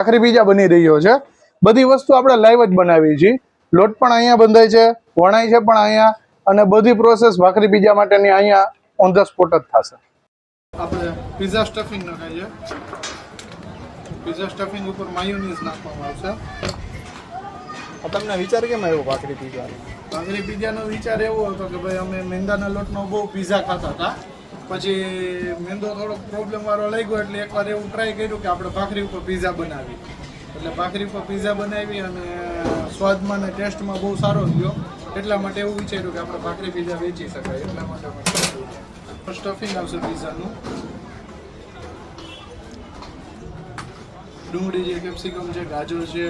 ભાખરી pizza બની રહ્યો છે. બધી વસ્તુ આપણે લાઈવ જ બનાવી છીએ. લોટ પણ અહીંયા બંધાય છે વણાય છે પણ અહીંયા અને બધી પ્રોસેસ ભાખરી પીઝા માટેની અહીંયા ઓન ધ સ્પોટ જ થશે. આપણે પીઝા સ્ટફિંગ નખાય છે. પીઝા સ્ટફિંગ ઉપર માયોનીઝ નાખવામાં આવશે. તમને વિચાર કેમ આવ્યો ભાખરી પીઝા ભાખરી પીઝાનો વિચાર એવો હતો કે ભાઈ અમે મેંદાના લોટનો બહુ પીઝા ખાતા હતા. પછી મેંદો થોડોક પ્રોબ્લેમ વાળો લાગ્યો એટલે એકવાર એવું ટ્રાય કર્યું કે આપણે ભાખરી ઉપર પીઝા બનાવી. એટલે ભાખરી ઉપર પીઝા બનાવી અને સ્વાદમાં ને ટેસ્ટમાં બહુ સારો થયો. એટલા માટે એવું વિચાર્યું કે આપણે ભાખરી પીઝા વેચી શકાય. એટલા માટે અમે સ્ટફિંગ આવશે પીઝાનું ડુંગળી છે કેપ્સિકમ છે ગાજર છે.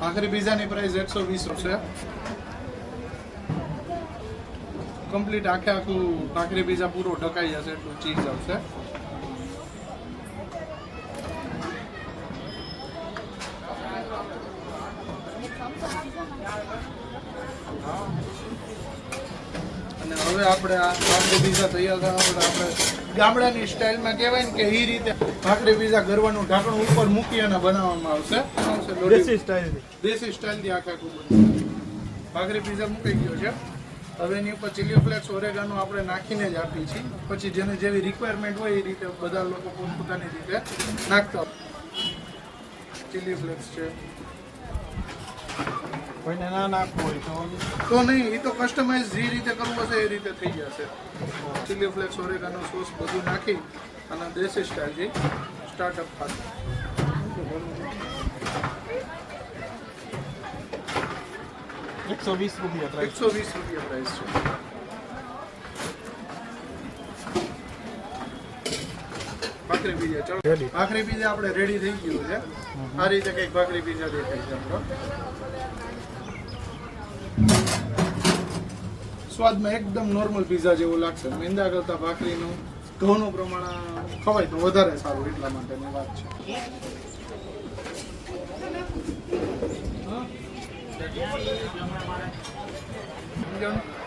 ભાખરી પીઝાની પ્રાઇસ એકસો વીસ રૂપિયા કમ્પ્લીટ આખે આખું ભાખરી પીઝા પૂરો ઢકાઈ જશે એટલું ચીઝ આવશે. અને હવે આપણે આ ભાખરી પીઝા તૈયાર થયા માટે આપણે ગામડાની સ્ટાઇલમાં કહેવાય ને કે એ રીતે ભાખરી પીઝા ગરવાનું ઢાંકણું ઉપર મૂકી અને બનાવવામાં આવશે. દેશી સ્ટાઇલ દેશી સ્ટાઇલથી આખા આખું ભાખરી પીઝા મૂકી ગયો છે. હવે એની ઉપર ચીલી ફ્લેક્સ ઓરેગાનો આપણે નાખીને જ આપીએ છીએ. પછી જેને જેવી રિક્વાયરમેન્ટ હોય એ રીતે બધા લોકો પોતપોતાની રીતે નાખતા ચીલી ફ્લેક્સ છે. કોઈને ના નાખવું હોય તો તો નહીં એ તો કસ્ટમાઇઝ જે રીતે કરવું હશે એ રીતે થઈ જશે. ચીલી ફ્લેક્સ ઓરેગાનો સોસ બધું નાખી અને દેશી સ્ટાઇલથી સ્ટાર્ટઅપ થશે એકસો વીસ રૂપિયા પ્રાઇસ એકસો વીસ રૂપિયા પ્રાઇસ છે ભાખરી પીઝા ચલો ભાખરી પીઝા આપણે રેડી થઈ ગયું છે. આ રીતે કંઈક ભાખરી પીઝા દેખાય છે આપણો. સ્વાદમાં એકદમ નોર્મલ પીઝા જેવું લાગશે. મેંદા કરતા ભાખરીનું ઘઉંનું પ્રમાણ ખવાય તો વધારે સારું એટલા માટેની વાત છે. একজন